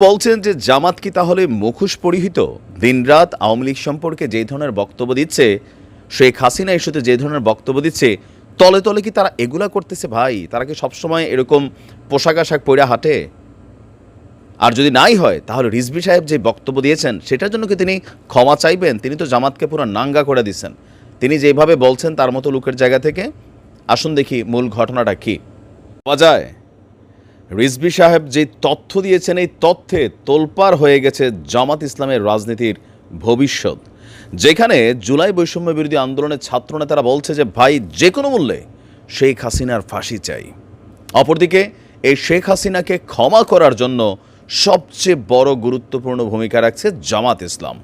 বলছেন যে জামাত কি তাহলে মুখোশ পরিহিত? দিনরাত আওয়ামী লীগ সম্পর্কে যে ধরনের বক্তব্য দিচ্ছে, শেখ হাসিনা ইস্যুতে যে ধরনের বক্তব্য দিচ্ছে, তলে তলে কি তারা এগুলা করতেছে ভাই? তারা কি সবসময় এরকম পোশাক আশাক পরে হাঁটে? আর যদি নাই হয়, তাহলে রিজভি সাহেব যে বক্তব্য দিয়েছেন, সেটার জন্য কি তিনি ক্ষমা চাইবেন? তিনি তো জামাতকে পুরো নাঙ্গা করে দিচ্ছেন তিনি যেভাবে বলছেন, তার মতো লোকের জায়গা থেকে। আসুন দেখি মূল ঘটনাটা কি। পাওয়া যায় রিজভি সাহেব যে তথ্য দিয়েছেন, এই তথ্যে তোলপাড় হয়ে গেছে জামাত ইসলামের রাজনীতির ভবিষ্যৎ। যেখানে জুলাই বৈষম্য বিরোধী আন্দোলনের ছাত্রনেতারা বলছে যে, ভাই, যে কোনো মূল্যে শেখ হাসিনার ফাঁসি চাই। অপরদিকে, এই শেখ হাসিনাকে ক্ষমা করার জন্য সবচেয়ে বড় গুরুত্বপূর্ণ ভূমিকা রাখছে জামাত ইসলাম।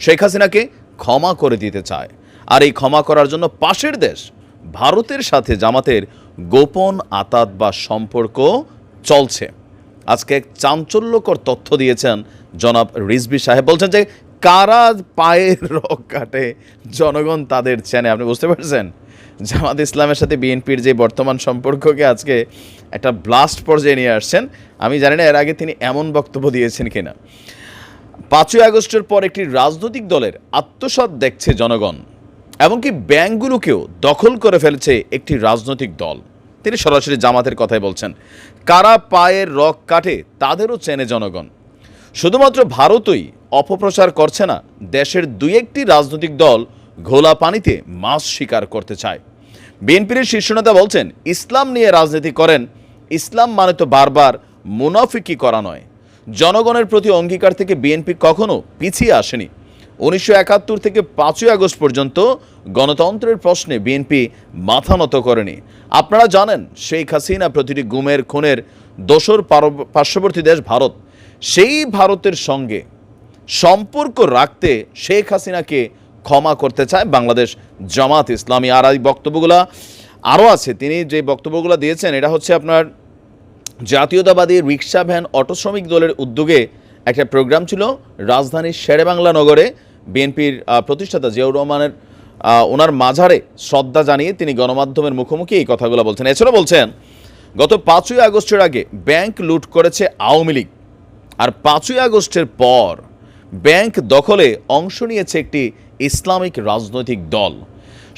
শেখ হাসিনাকে ক্ষমা করে দিতে চায়। আর এই ক্ষমা করার জন্য পাশের দেশ, ভারতের সাথে জামাতের গোপন আতাত বা সম্পর্ক চলছে। আজকে এক চাঞ্চল্যকর তথ্য দিয়েছেন জনাব রিজবি সাহেব। বলছেন যে কারা পায়ের রক কাটে? জনগণ তাদের চেনে। আপনি বুঝতে পারছেন? জামাত ইসলামের সাথে বিএনপির যে বর্তমান সম্পর্ককে আজকে একটা ব্লাস্ট পর্যায়ে নিয়ে আসছেন, আমি জানি না এর আগে তিনি এমন বক্তব্য দিয়েছেন কিনা। পাঁচই আগস্টের পর একটি রাজনৈতিক দলের আত্মসাৎ দেখছে জনগণ, এমনকি ব্যাংকগুলোকেও দখল করে ফেলছে একটি রাজনৈতিক দল। তিনি সরাসরি জামাতের কথাই বলছেন। কারা পায়ের রক কাটে তাদেরও চেনে জনগণ। শুধুমাত্র ভারতই অপপ্রচার করছে না, দেশের দুই একটি রাজনৈতিক দল ঘোলা পানিতে মাছ শিকার করতে চায়। বিএনপির শীর্ষ নেতা বলছেন, ইসলাম নিয়ে রাজনীতি করেন, ইসলাম মানে তো বারবার মুনাফিকি করা নয়। জনগণের প্রতি অঙ্গীকার থেকে বিএনপি কখনো পিছিয়ে আসেনি। উনিশশো একাত্তর থেকে পাঁচই আগস্ট পর্যন্ত গণতন্ত্রের প্রশ্নে বিএনপি মাথা নত করেনি। আপনারা জানেন, শেখ হাসিনা প্রতিটি গুমের খুনের দোসর পার- পার্শ্ববর্তী দেশ ভারত। সেই ভারতের সঙ্গে সম্পর্ক রাখতে শেখ হাসিনাকে ক্ষমা করতে চায় বাংলাদেশ জামাত ইসলামী। আর এই বক্তব্যগুলো আরও আছে। তিনি যে বক্তব্যগুলো দিয়েছেন, এটা হচ্ছে আপনার জাতীয়তাবাদী রিক্সা ভ্যান অটো শ্রমিক দলের উদ্যোগে একটা প্রোগ্রাম ছিল। রাজধানীর শেরেবাংলা নগরে বিএনপির প্রতিষ্ঠাতা জিয়াউর রহমানের ওনার মাঝারে শ্রদ্ধা জানিয়ে তিনি গণমাধ্যমের মুখোমুখি এই কথাগুলো বলছেন। এছাড়া বলছেন, গত পাঁচই আগস্টের আগে ব্যাংক লুট করেছে আওয়ামী লীগ আর পাঁচই আগস্টের পর ব্যাংক দখলে অংশ নিয়েছে একটি ইসলামিক রাজনৈতিক দল।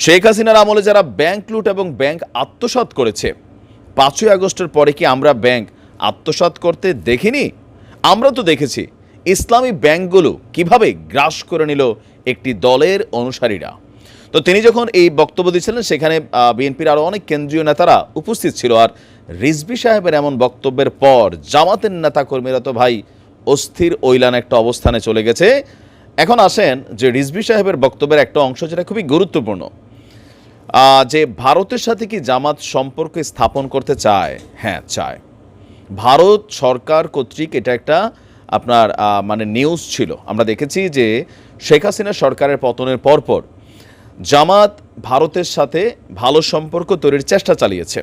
শেখ হাসিনার আমলে যারা ব্যাংক লুট এবং ব্যাংক আত্মসাৎ করেছে, পাঁচই আগস্টের পরে কি আমরা ব্যাংক আত্মসাৎ করতে দেখিনি? আমরা তো দেখেছি ইসলামী ব্যাংকগুলো কীভাবে গ্রাস করে নিল একটি দলের অনুসারীরা? তো তিনি যখন এই বক্তব্য দিচ্ছিলেন, সেখানে বিএনপির আরও অনেক কেন্দ্রীয় নেতারা উপস্থিত ছিল। আর রিজবি সাহেবের এমন বক্তব্যের পর জামাতের নেতাকর্মীরা তো ভাই অস্থির ঐলান একটা অবস্থানে চলে গেছে। এখন আসেন যে রিজবি সাহেবের বক্তব্যের একটা অংশ যেটা খুবই গুরুত্বপূর্ণ। যে ভারতের সাথে কি জামাত সম্পর্ক স্থাপন করতে চায়? হ্যাঁ চায়। ভারত সরকার কর্তৃক এটা একটা আপনার মানে নিউজ ছিল। আমরা দেখেছি যে শেখ হাসিনা সরকারের পতনের পরপর জামাত ভারতের সাথে ভালো সম্পর্ক তৈরির চেষ্টা চালিয়েছে।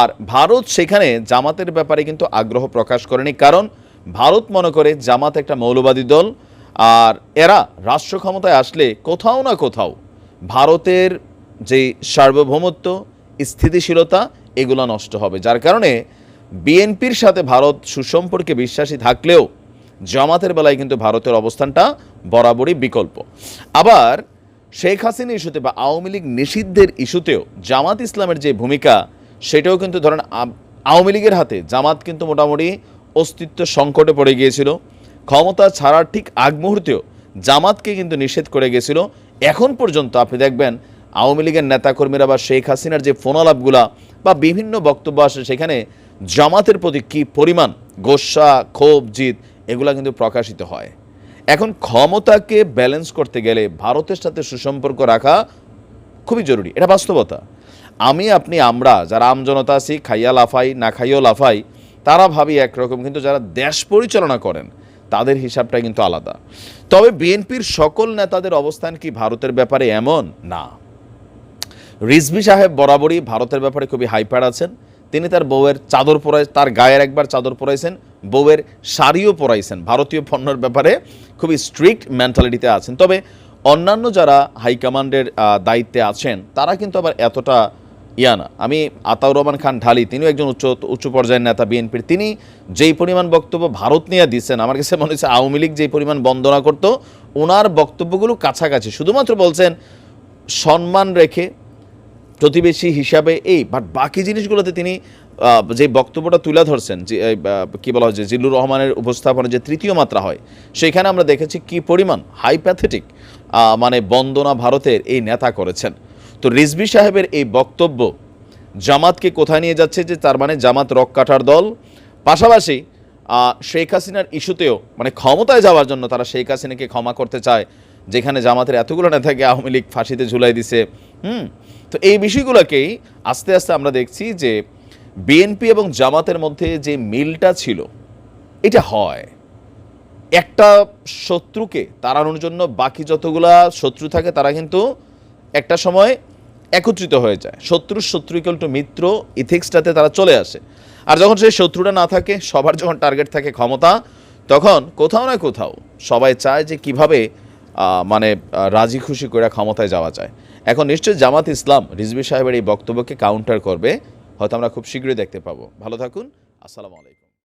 আর ভারত সেখানে জামাতের ব্যাপারে কিন্তু আগ্রহ প্রকাশ করেনি। কারণ ভারত মনে করে জামাত একটা মৌলবাদী দল। আর এরা রাষ্ট্র ক্ষমতায় আসলে কোথাও না কোথাও ভারতের যে সার্বভৌমত্ব, স্থিতিশীলতা, এগুলো নষ্ট হবে। যার কারণে বিএনপির সাথে ভারত সুসম্পর্কে বিশ্বাসী থাকলেও জামাতের বেলায় কিন্তু ভারতের অবস্থানটা বরাবরই বিকল্প। আবার শেখ হাসিনা ইস্যুতে বা আওয়ামী লীগ নিষিদ্ধের ইস্যুতেও জামাত ইসলামের যে ভূমিকা, সেটাও কিন্তু ধরেন আওয়ামী লীগের হাতে। জামাত কিন্তু মোটামুটি অস্তিত্ব সংকটে পড়ে গিয়েছিল। ক্ষমতা ছাড়ার ঠিক আগ মুহূর্তেও জামাতকে কিন্তু নিষেধ করে গেছিল এখন পর্যন্ত আপনি দেখবেন আওয়ামী লীগের নেতাকর্মীরা বা শেখ হাসিনার যে ফোনালাপগুলা বা বিভিন্ন বক্তব্য আসে সেখানে জামাতের প্রতি কী পরিমাণ গোসা, ক্ষোভ জিত এগুলা কিন্তু প্রকাশিত হয়। এখন ক্ষমতাকে ব্যালেন্স করতে গেলে ভারতের সাথে সুসম্পর্ক রাখা খুবই জরুরি। এটা বাস্তবতা। আমি, আপনি, আমরা, যারা আমজনতা আছি, খাইয়া লাফাই, না খাইয়াও লাফাই, তারা ভাবি একরকম, কিন্তু যারা দেশ পরিচালনা করেন, তাদের হিসাবটা কিন্তু আলাদা। তবে বিএনপির সকল নেতাদের অবস্থান কি ভারতের ব্যাপারে এমন? না। রিজভি সাহেব বরাবরই ভারতের ব্যাপারে খুবই হাইপার আছেন। তিনি তার বউয়ের চাদর পরাই, তার গায়ের একবার চাদর পরাইছেন, বউয়ের শাড়িও পরাইছেন। ভারতীয় পণ্যের ব্যাপারে খুবই স্ট্রিক্ট মেন্টালিটিতে আছেন। তবে অন্যান্য যারা হাইকমান্ডের দায়িত্বে আছেন, তারা কিন্তু আবার এতটা ইয়ানা আমি আতাউর রহমান খান ঢালি, তিনিও একজন উচ্চ উচ্চ পর্যায়ের নেতা, বিএনপির। তিনি যেই পরিমাণ বক্তব্য ভারত নিয়ে দিচ্ছেন, আমার কাছে মনে হচ্ছে আওয়ামী লীগ যেই পরিমাণ বন্দনা করত ওনার বক্তব্যগুলো কাছাকাছি। শুধুমাত্র বলছেন, সম্মান রেখে প্রতিবেশী হিসাবে এই বাট বাকি জিনিসগুলোতে তিনি যে বক্তব্যটা তুলে ধরছেন, যে কী বলা হচ্ছে জিল্লুর রহমানের উপস্থাপনা যে তৃতীয় মাত্রা হয় সেখানে আমরা দেখেছি কি পরিমাণ হাইপ্যাথেটিক মানে বন্দনা ভারতের এই নেতা করেছেন। তো রিজবি সাহেবের এই বক্তব্য জামাতকে কোথায় নিয়ে যাচ্ছে, যে তার মানে জামাত রক কাটার দল। পাশাপাশি শেখ হাসিনার ইস্যুতেও মানে ক্ষমতায় যাওয়ার জন্য তারা শেখ হাসিনাকে ক্ষমা করতে চায়, যেখানে জামাতের এতগুলো নেতাকে আওয়ামী লীগ ফাঁসিতে ঝুলাই দিছে। হুম তো এই বিষয়গুলোকেই আস্তে আস্তে আমরা দেখছি যে বিএনপি এবং জামাতের মধ্যে যে মিলটা ছিল, এটা হয়। একটা শত্রুকে তাড়ানোর জন্য বাকি যতগুলা শত্রু থাকে, তারা কিন্তু একটা সময় একত্রিত হয়ে যায়। শত্রুর শত্রু ইকুয়াল টু মিত্র ইথিক্সটাতে তারা চলে আসে। আর যখন সেই শত্রুটা না থাকে, সবার যখন টার্গেট থাকে ক্ষমতা, তখন কোথাও না কোথাও সবাই চায় যে কীভাবে মানে রাজি খুশি করে ক্ষমতায় যাওয়া যায়। এখন নিশ্চয়ই জামাত ইসলাম রিজবি সাহেবের এই বক্তব্যকে কাউন্টার করবে, হয়তো আমরা খুব শীঘ্রই দেখতে পাবো। ভালো থাকুন, আসসালামু আলাইকুম।